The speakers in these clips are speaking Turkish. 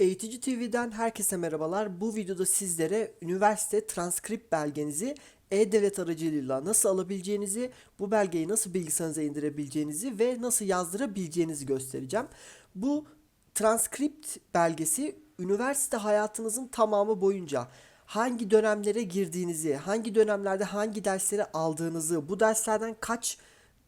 Eğitici TV'den herkese merhabalar. Bu videoda sizlere üniversite transkript belgenizi e-devlet aracılığıyla nasıl alabileceğinizi, bu belgeyi nasıl bilgisayarınıza indirebileceğinizi ve nasıl yazdırabileceğinizi göstereceğim. Bu transkript belgesi üniversite hayatınızın tamamı boyunca hangi dönemlere girdiğinizi, hangi dönemlerde hangi dersleri aldığınızı, bu derslerden kaç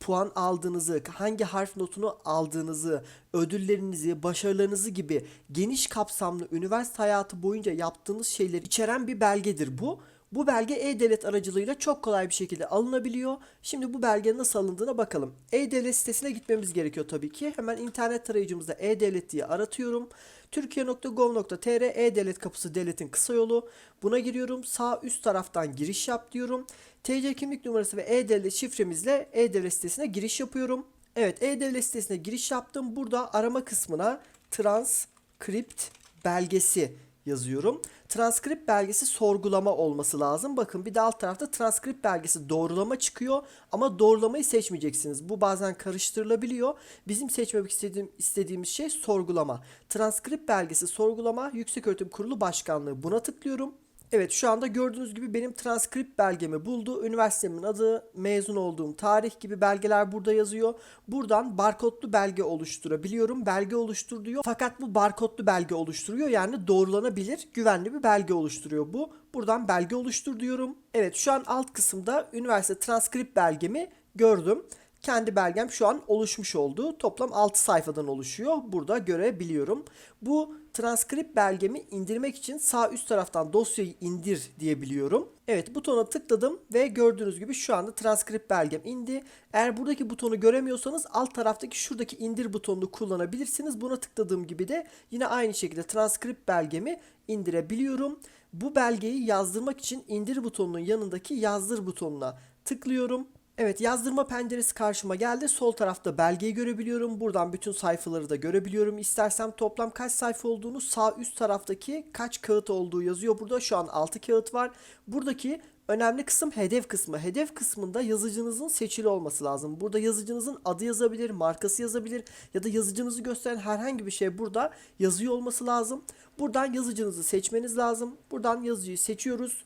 puan aldığınızı, hangi harf notunu aldığınızı, ödüllerinizi, başarılarınızı gibi geniş kapsamlı üniversite hayatı boyunca yaptığınız şeyleri içeren bir belgedir bu. Bu belge e-devlet aracılığıyla çok kolay bir şekilde alınabiliyor. Şimdi bu belge nasıl alındığına bakalım. E-devlet sitesine gitmemiz gerekiyor tabii ki. Hemen internet tarayıcımızda e-devlet diye aratıyorum. Türkiye.gov.tr e-devlet kapısı devletin kısa yolu. Buna giriyorum. Sağ üst taraftan giriş yap diyorum. TC kimlik numarası ve e-devlet şifremizle e-devlet sitesine giriş yapıyorum. Evet e-devlet sitesine giriş yaptım. Burada arama kısmına transkript belgesi yazıyorum. Transkript belgesi sorgulama olması lazım. Bakın bir de alt tarafta transkript belgesi doğrulama çıkıyor ama doğrulamayı seçmeyeceksiniz. Bu bazen karıştırılabiliyor. Bizim seçmemek istediğim, istediğimiz şey sorgulama. Transkript belgesi sorgulama Yükseköğretim Kurulu Başkanlığı. Buna tıklıyorum. Evet şu anda gördüğünüz gibi benim transkript belgemi buldu. Üniversitemin adı, mezun olduğum tarih gibi belgeler burada yazıyor. Buradan barkodlu belge oluşturabiliyorum. Belge oluştur diyor. Fakat bu barkodlu belge oluşturuyor. Yani doğrulanabilir, güvenli bir belge oluşturuyor bu. Buradan belge oluştur diyorum. Evet şu an alt kısımda üniversite transkript belgemi gördüm. Kendi belgem şu an oluşmuş oldu. Toplam 6 sayfadan oluşuyor. Burada görebiliyorum. Bu transkript belgemi indirmek için sağ üst taraftan dosyayı indir diyebiliyorum. Evet butona tıkladım ve gördüğünüz gibi şu anda transkript belgem indi. Eğer buradaki butonu göremiyorsanız alt taraftaki şuradaki indir butonunu kullanabilirsiniz. Buna tıkladığım gibi de yine aynı şekilde transkript belgemi indirebiliyorum. Bu belgeyi yazdırmak için indir butonunun yanındaki yazdır butonuna tıklıyorum. Evet yazdırma penceresi karşıma geldi. Sol tarafta belgeyi görebiliyorum. Buradan bütün sayfaları da görebiliyorum. İstersem toplam kaç sayfa olduğunu sağ üst taraftaki kaç kağıt olduğu yazıyor. Burada şu an 6 kağıt var. Buradaki önemli kısım hedef kısmı. Hedef kısmında yazıcınızın seçili olması lazım. Burada yazıcınızın adı yazabilir, markası yazabilir ya da yazıcınızı gösteren herhangi bir şey burada yazıyor olması lazım. Buradan yazıcınızı seçmeniz lazım. Buradan yazıcıyı seçiyoruz.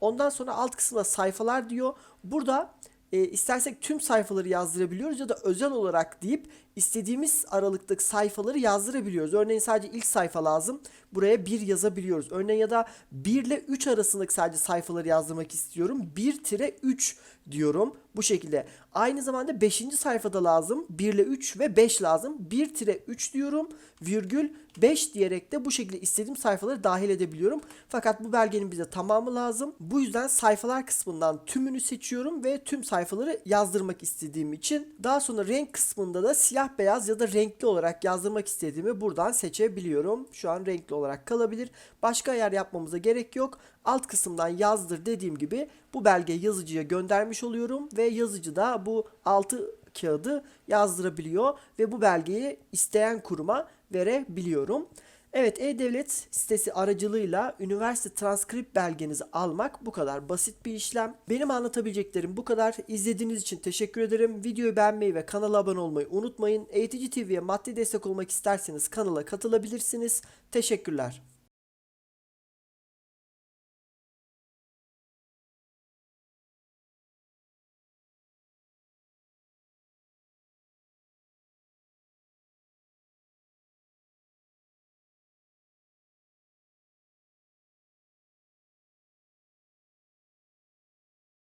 Ondan sonra alt kısımda sayfalar diyor. Burada e, istersek tüm sayfaları yazdırabiliyoruz ya da özel olarak deyip istediğimiz aralıktaki sayfaları yazdırabiliyoruz. Örneğin sadece ilk sayfa lazım. Buraya 1 yazabiliyoruz. Örneğin ya da 1 ile 3 arasındaki sadece sayfaları yazdırmak istiyorum. 1-3 diyorum. Bu şekilde. Aynı zamanda 5. sayfada lazım. 1 ile 3 ve 5 lazım. 1-3 diyorum. Virgül 5 diyerek de bu şekilde istediğim sayfaları dahil edebiliyorum. Fakat bu belgenin bize tamamı lazım. Bu yüzden sayfalar kısmından tümünü seçiyorum ve tüm sayfaları yazdırmak istediğim için daha sonra renk kısmında da siyah beyaz ya da renkli olarak yazdırmak istediğimi buradan seçebiliyorum. Şu an renkli olarak kalabilir. Başka ayar yapmamıza gerek yok. Alt kısımdan yazdır dediğim gibi bu belgeyi yazıcıya göndermiş oluyorum ve yazıcı da bu altı kağıdı yazdırabiliyor ve bu belgeyi isteyen kuruma verebiliyorum. Evet E-Devlet sitesi aracılığıyla üniversite transkript belgenizi almak bu kadar basit bir işlem. Benim anlatabileceklerim bu kadar. İzlediğiniz için teşekkür ederim. Videoyu beğenmeyi ve kanala abone olmayı unutmayın. Eğitici TV'ye maddi destek olmak isterseniz kanala katılabilirsiniz. Teşekkürler.